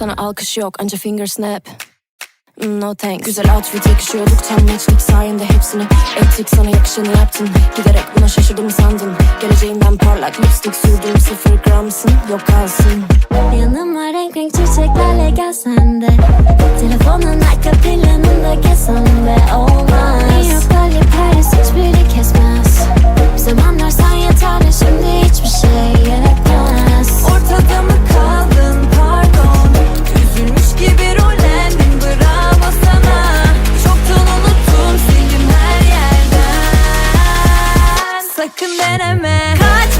Sana alkış yok. Anca finger snap. Mm, No thanks. Güzel outfit yakışıyorduk tam matchlik sayende hepsini Ettik. Sana yakışanı yaptın. Giderek buna şaşırdım sandın. Geleceğinden parlak lipstick sürdüm. Sıfır gramsın. Yok kalsın. Yanıma renk Kaç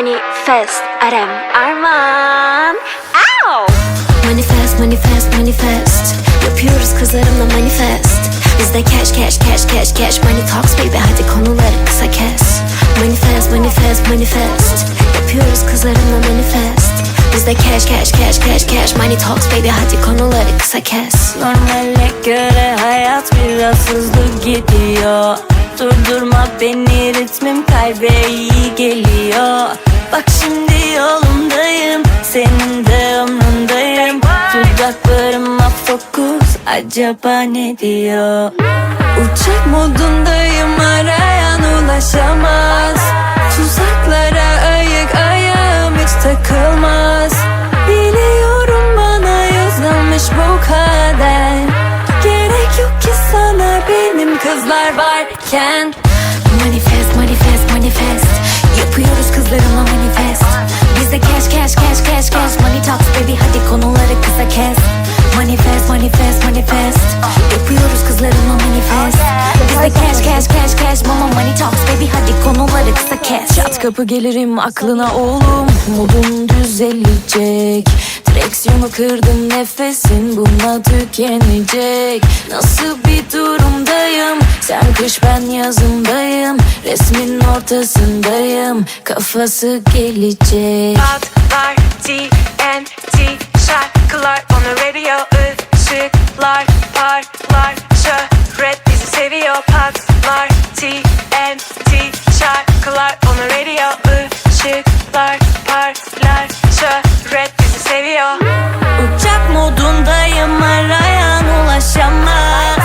Manifest Arem Arman. Ow! Manifest manifest manifest Yapıyoruz kızlarımla manifest. Bizde cash cash cash cash cash. Money talks baby. Hadi konuları kısa kes. Manifest manifest manifest Yapıyoruz kızlarımla manifest. Bizde cash cash cash cash cash. Money talks baby. Hadi konuları kısa kes. Normale göre hayat biraz hızlı gidiyor. Durdurma beni ritmim kalbe iyi geliyor Bak şimdi yolundayım senin de umrundayım Dudaklarıma fokus acaba ne diyor? Uçak modundayım arayan ulaşamaz. Tuzaklara ayık ayağım hiç takılmaz. Biliyorum bana yazılmış bu kader. Gerek yok ki sana benim kızlar varken kısa kes Çat kapı gelirim aklına oğlum. Modun düzelecek. Direksiyonu kırdım nefesin bununla tükenecek. Nasıl bir durumdayım? Sen kış ben yazındayım. Resmin ortasındayım. Kafası gelecek. Patlar TNT şarkılar. On the radio ışıklar parlar. Şöhret bizi seviyor. Patlar TNT the radio ışıklar parlar. Şöhret bizi seviyor. Uçak modundayım arayan ulaşamaz.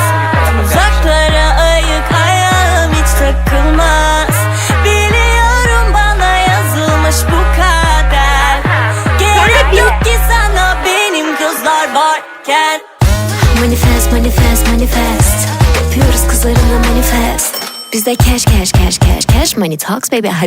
Uzaklara ayık ayağım hiç takılmaz. Biliyorum bana yazılmış bu kader. Gerek yok ki sana benim kızlar varken. Manifest, manifest, manifest. Yapıyoruz kızlarımla manifest Bizde cash, cash, cash, cash, cash Money talks baby. Hadi